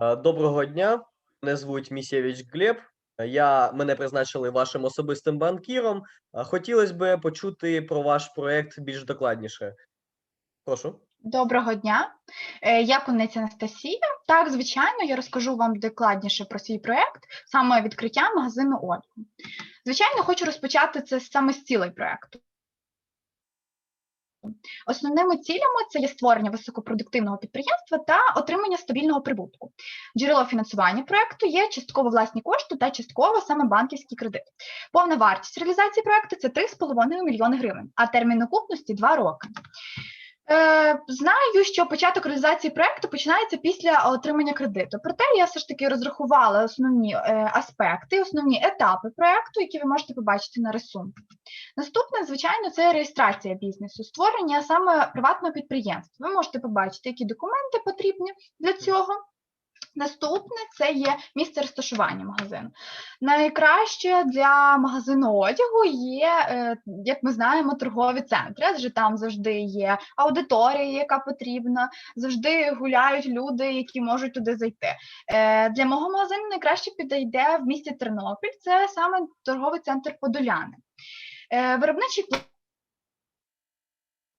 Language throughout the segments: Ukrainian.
Е, Доброго дня. Мене звуть Місєвич Глеб. Я мене призначили вашим особистим банкіром. Е, Хотілося б почути про ваш проект більш докладніше. Прошу. Доброго дня, Е, я Кунець Анастасія. Так, звичайно, я розкажу вам докладніше про свій проект, саме відкриття магазину одягу. Звичайно, хочу розпочати це саме з цілей проекту. Основними цілями це є створення високопродуктивного підприємства та отримання стабільного прибутку. Джерело фінансування проекту є частково власні кошти та частково саме банківський кредит. Повна вартість реалізації проекту це 3,5 мільйони гривень, а термін окупності 2 роки. Е, знаю, що початок реалізації проекту починається після отримання кредиту. Проте я все ж таки розрахувала основні е, аспекти, основні етапи проекту, які ви можете побачити на рисунку. Наступне, звичайно, це реєстрація бізнесу, створення саме приватного підприємства. Ви можете побачити, які документи потрібні для цього. Наступне це є місце розташування магазину. Найкраще для магазину одягу є, е, як ми знаємо, торгові центри, адже там завжди є аудиторія, яка потрібна, завжди гуляють люди, які можуть туди зайти. Е, Для мого магазину найкраще підійде в місті Тернопіль, це саме торговий центр Подоляни. Е, Виробничий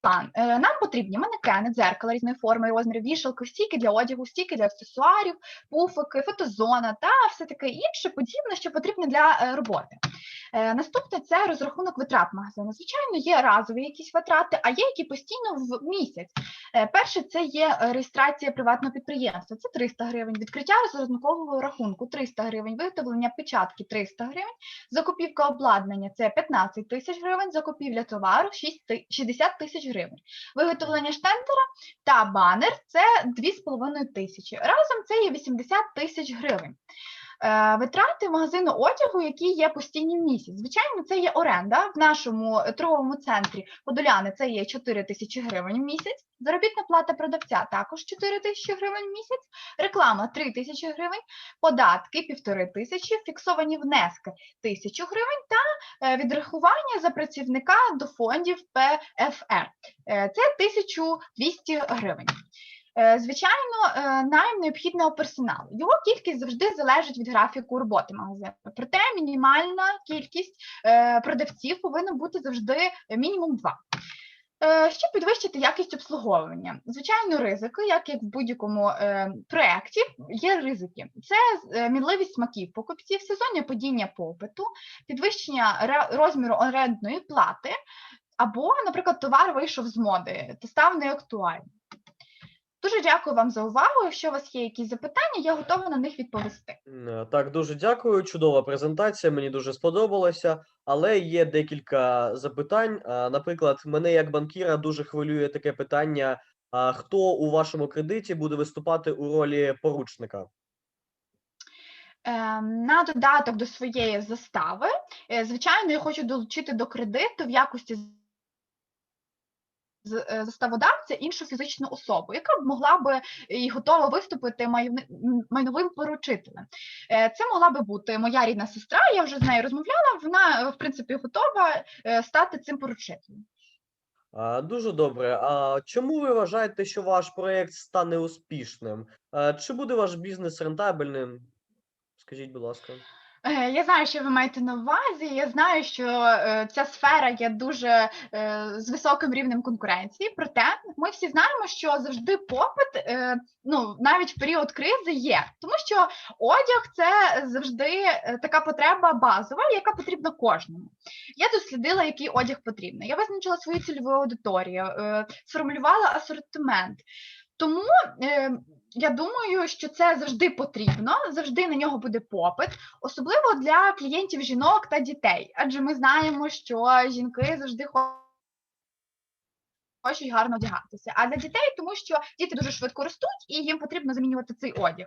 план. Е, Нам потрібні манекени, дзеркала різної форми і розмірів, вішалки, стійки для одягу, стійки для аксесуарів, пуфики, фотозона та все таке інше подібне, що потрібне для е, роботи. Е, Наступне це розрахунок витрат магазину. Звичайно, є разові якісь витрати, а є які постійно в місяць. Перше це є реєстрація приватного підприємства, це 300 гривень, відкриття розрахункового рахунку 300 гривень, виготовлення печатки 300 гривень, закупівка обладнання це 15 тисяч гривень, закупівля товару 6 ти- 60 тисяч гривень, виготовлення штентера та банер це 2,5 тисячі. Разом це є 80 тисяч гривень. Е, Витрати магазину одягу, які є постійні в місяць. Звичайно, це є оренда в нашому торговому центрі Подоляни. Це є 4 тисячі гривень в місяць. Заробітна плата продавця також 4 тисячі гривень в місяць. Реклама 3 тисячі гривень, податки 1,5 тисячі, фіксовані внески 1000 гривень та е, відрахування за працівника до фондів ПФР. Е, Це 1200 гривень. Е, Звичайно, е, найм необхідного персоналу. Його кількість завжди залежить від графіку роботи магазину. Проте мінімальна кількість е, продавців повинна бути завжди мінімум два. Щоб підвищити якість обслуговування, звичайно, ризики, як і в будь-якому проєкті, є ризики. Це мінливість смаків покупців, сезонні падіння попиту, підвищення розміру орендної плати, або, наприклад, товар вийшов з моди та став неактуальним. Дуже дякую вам за увагу. Якщо у вас є якісь запитання, я готова на них відповісти. Е, Так, дуже дякую. Чудова презентація. Мені дуже сподобалося. Але є декілька запитань. Наприклад, мене як банкіра дуже хвилює таке питання: хто у вашому кредиті буде виступати у ролі поручника? На додаток до своєї застави, е, звичайно, я хочу долучити до кредиту в якості е, заставодавця іншу фізичну особу, яка б могла би і готова виступити майновим поручителем. Е, Це могла би бути моя рідна сестра, я вже з нею розмовляла, вона, е, в принципі, готова е, стати цим поручителем. Дуже добре. А чому ви вважаєте, що ваш проєкт стане успішним? Чи буде ваш бізнес рентабельним? Скажіть, будь ласка. Е, Я знаю, що ви маєте на увазі. Я знаю, що е, ця сфера є дуже е, з високим рівнем конкуренції. Проте ми всі знаємо, що завжди попит, ну навіть в період кризи є, тому що одяг це завжди така потреба базова, яка потрібна кожному. Я дослідила, який одяг потрібний. Я визначила свою цільову аудиторію, сформулювала асортимент. Тому я думаю, що це завжди потрібно, завжди на нього буде попит, особливо для клієнтів жінок та дітей. Адже ми знаємо, що жінки завжди хо- хочуть гарно одягатися. А для дітей, тому що діти дуже швидко ростуть і їм потрібно замінювати цей одяг.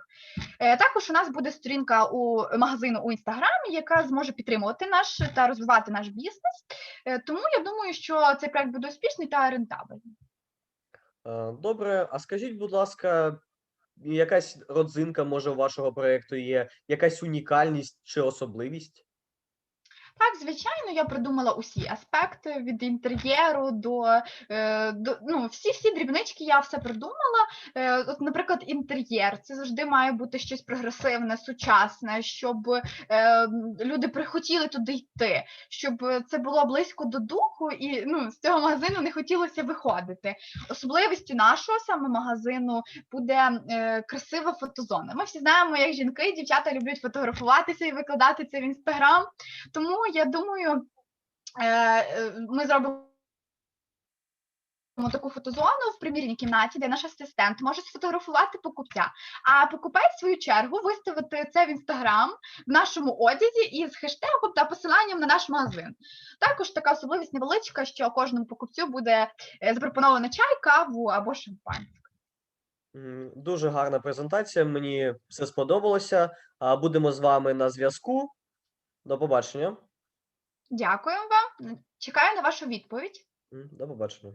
Е, Також у нас буде сторінка у магазину у інстаграмі, яка зможе підтримувати наш та розвивати наш бізнес. Е, Тому я думаю, що цей проект буде успішний та рентабельний. Добре, а скажіть, будь ласка, якась родзинка може у вашого проєкту є, якась унікальність чи особливість? Так, звичайно, я придумала усі аспекти від інтер'єру до, е, до ну, всі всі дрібнички я все придумала. Е, от, наприклад, інтер'єр це завжди має бути щось прогресивне, сучасне, щоб е, люди прихотіли туди йти, щоб це було близько до духу, і ну, з цього магазину не хотілося виходити. Особливістю нашого саме магазину буде красива фотозона. Ми всі знаємо, як жінки і дівчата люблять фотографуватися і викладати це в інстаграм. Тому я думаю, е, е, ми зробимо. Таку фотозону в примірній кімнаті, де наш асистент може сфотографувати покупця, а покупець в свою чергу виставити це в інстаграм в нашому одязі із хештегом та посиланням на наш магазин. Також така особливість невеличка, що кожному покупцю буде е, запропоновано чай, каву або шампанське. Дуже гарна презентація. Мені все сподобалося. Будемо з вами на зв'язку. До побачення. Дякую вам. Чекаю на вашу відповідь. До побачення.